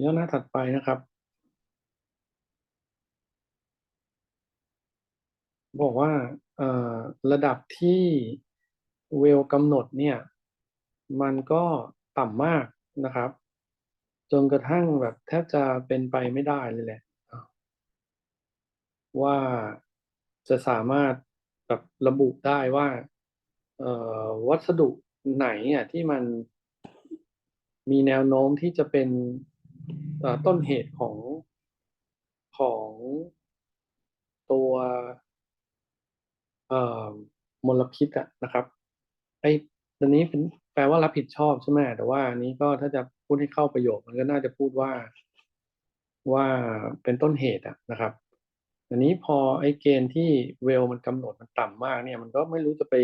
ย่อหน้าถัดไปนะครับ บอกว่าระดับที่เวลกำหนดเนี่ย มันก็ต่ำมากนะครับ จนกระทั่งแบบแทบจะเป็นไปไม่ได้เลยแหละ ว่าจะสามารถแบบระบุได้ว่าวัสดุไหนอะที่มันมีแนวโน้มที่จะเป็น ต้นเหตุของของตัวมลพิษอะนะครับไอ้ตัวนี้เป็นแปลว่ารับผิดชอบใช่ไหมแต่ว่าอันนี้ก็ถ้าจะพูดให้เข้าประโยคมันก็น่าจะพูดว่าว่าเป็นต้นเหตุอะนะครับอันนี้พอไอ้เกณฑ์ที่เวลมันกำหนดมันต่ำมากเนี่ยมันก็ไม่รู้จะไป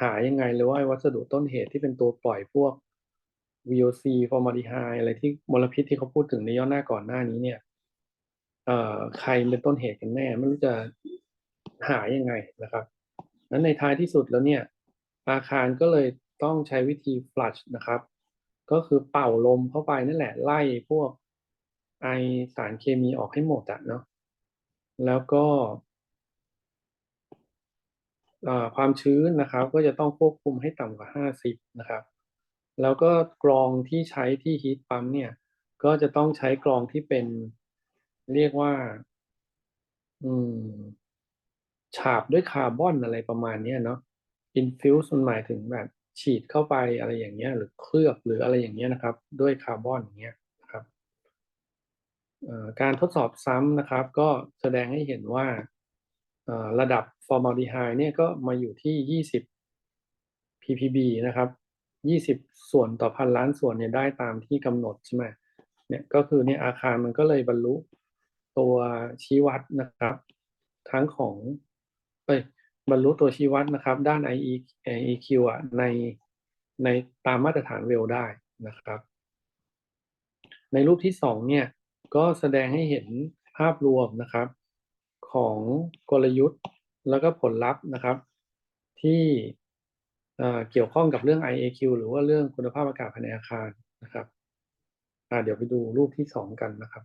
หายังไงเลยว่าวัสดุต้นเหตุที่เป็นตัวปล่อยพวก VOC formaldehyde อะไรที่มลพิษที่เขาพูดถึงในย่อหน้าก่อนหน้านี้เนี่ย เอ่อใครเป็นต้นเหตุกันแน่ ไม่รู้จะหายังไงนะครับนั้นในท้ายที่สุดแล้วเนี่ย อาคารก็เลยต้องใช้วิธี flush นะครับ ก็คือเป่าลมเข้าไปนั่นแหละไล่พวกไอสารเคมีออกให้หมดอะเนาะแล้วก็ความชื้นนะครับ ก็จะต้องควบคุมให้ต่ำกว่า 50 นะครับ แล้วก็กรองที่ใช้ที่ฮีทปั๊มเนี่ย ก็จะต้องใช้กรองที่เป็นเรียกว่า อืม ฉาบด้วยคาร์บอนอะไรประมาณนี้เนาะ infuse มันหมายถึงแบบฉีดเข้าไปอะไรอย่างเงี้ย หรือเคลือบหรืออะไรอย่างเงี้ยนะครับ ด้วยคาร์บอนอย่างเงี้ยนะครับการทดสอบซ้ำนะครับ ก็แสดงให้เห็นว่าระดับฟอร์มาลดีไฮด์เนี่ยก็มาอยู่ที่ 20 ppb นะครับ 20ส่วนต่อพันล้านส่วนเนี่ยได้ตามที่กำหนดใช่ไหมเนี่ยก็คือเนี่ยอาคารมันก็เลยบรรลุตัวชี้วัดนะครับ ทั้งของเอ้ยบรรลุตัวชี้วัดนะครับ ด้าน IE IEQ อะในในตามมาตรฐานเวลได้นะครับ ในรูปที่สองเนี่ยก็แสดงให้เห็นภาพรวมนะครับ ของกลยุทธ์แล้วก็ผลลัพธ์นะครับ ที่ เกี่ยวข้องกับเรื่อง IAQ หรือว่าเรื่องคุณภาพอากาศภายในอาคารนะครับเดี๋ยวไปดูรูปที่สองกันนะครับ